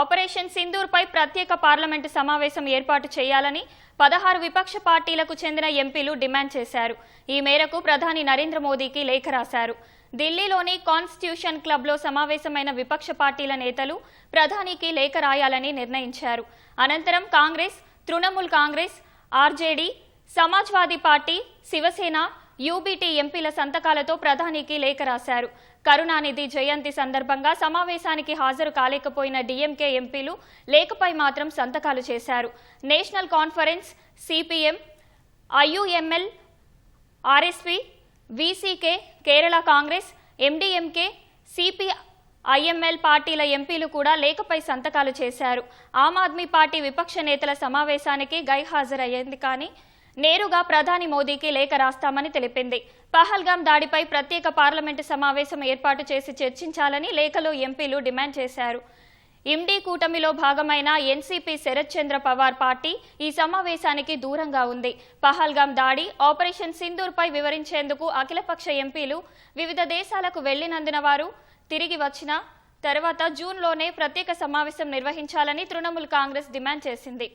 Operation సింధూర్పై ప్రత్యేక parliament సమావేశం ఏర్పాటు చేయాలని పదహారు విపక్ష పార్టీలకు చెందిన ఎంపీలు డిమాండ్ చేశారు. ఈ మేరకు ప్రధాని నరేంద్ర మోదీకి లేఖ రాశారు. ఢిల్లీలోని కాన్స్టిట్యూషన్ క్లబ్లో సమావేశమైన విపక్ష పార్టీల నేతలు ప్రధానికి లేఖ రాయాలని నిర్ణయించారు. అనంతరం Congress Trinamool Congress RJD Samajwadi party Shivsena UBT ఎంపీల సంతకాలతో ప్రధానికి లేఖ రాశారు. కరుణానిధి జయంతి సందర్భంగా సమావేశానికి హాజరు కాలేకపోయిన డీఎంకే ఎంపీలు లేఖపై మాత్రం సంతకాలు చేశారు. National Conference CPM IUML RSP VCK Kerala Congress MDMK CPIML పార్టీల ఎంపీలు కూడా లేఖపై సంతకాలు చేశారు. ఆమ్ ఆద్మీ పార్టీ విపక్ష నేతల సమావేశానికి గైహాజరయ్యింది కానీ నేరుగా ప్రధాని మోదీకి లేఖ రాస్తామని తెలిపింది. పహల్గాం దాడిపై ప్రత్యేక పార్లమెంటు సమావేశం ఏర్పాటు చేసి చర్చించాలని లేఖలో ఎంపీలు డిమాండ్ చేశారు. ఇండీ కూటమిలో భాగమైన ఎన్సీపీ శరత్ చంద్ర పవార్ పార్టీ ఈ సమావేశానికి దూరంగా ఉంది. పహల్గాం దాడి ఆపరేషన్ సింధూర్పై వివరించేందుకు అఖిలపక్ష ఎంపీలు వివిధ దేశాలకు వెళ్ళినందున వారు తిరిగి వచ్చిన తర్వాత జూన్లోనే ప్రత్యేక సమావేశం నిర్వహించాలని తృణమూల్ కాంగ్రెస్ డిమాండ్ చేసింది.